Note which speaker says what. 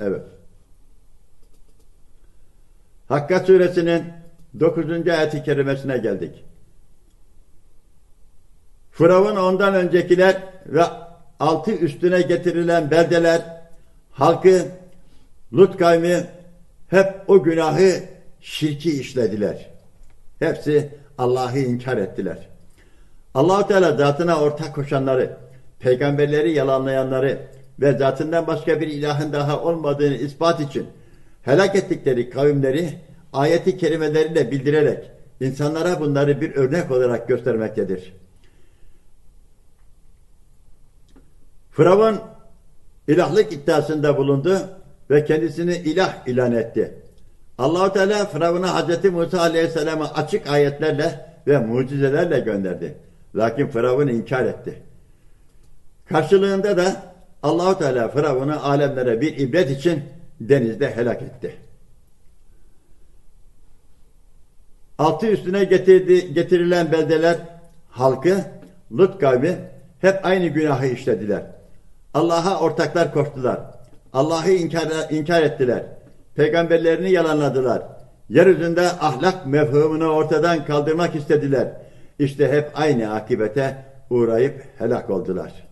Speaker 1: Evet. Hakka suresinin 9. ayet-i kerimesine geldik. Firavun ondan öncekiler ve altı üstüne getirilen beldeler, halkı, Lut kavmi hep o günahı, şirki işlediler. Hepsi Allah'ı inkar ettiler. Allahu Teala zatına ortak koşanları, peygamberleri yalanlayanları ve zatından başka bir ilahın daha olmadığını ispat için helak ettikleri kavimleri ayeti kerimeleriyle bildirerek insanlara bunları bir örnek olarak göstermektedir. Firavun ilahlık iddiasında bulundu ve kendisini ilah ilan etti. Allahu Teala Firavun'a Hz. Musa Aleyhisselam'ı açık ayetlerle ve mucizelerle gönderdi. Lakin Firavun inkar etti. Karşılığında da Allahu Teala Firavun'u alemlere bir ibret için denizde helak etti. Altı üstüne getirdi, getirilen beldeler halkı Lut kavmi hep aynı günahı işlediler. Allah'a ortaklar koştular. Allah'ı inkar, inkar ettiler. Peygamberlerini yalanladılar. Yeryüzünde ahlak mefhumunu ortadan kaldırmak istediler. İşte hep aynı akibete uğrayıp helak oldular.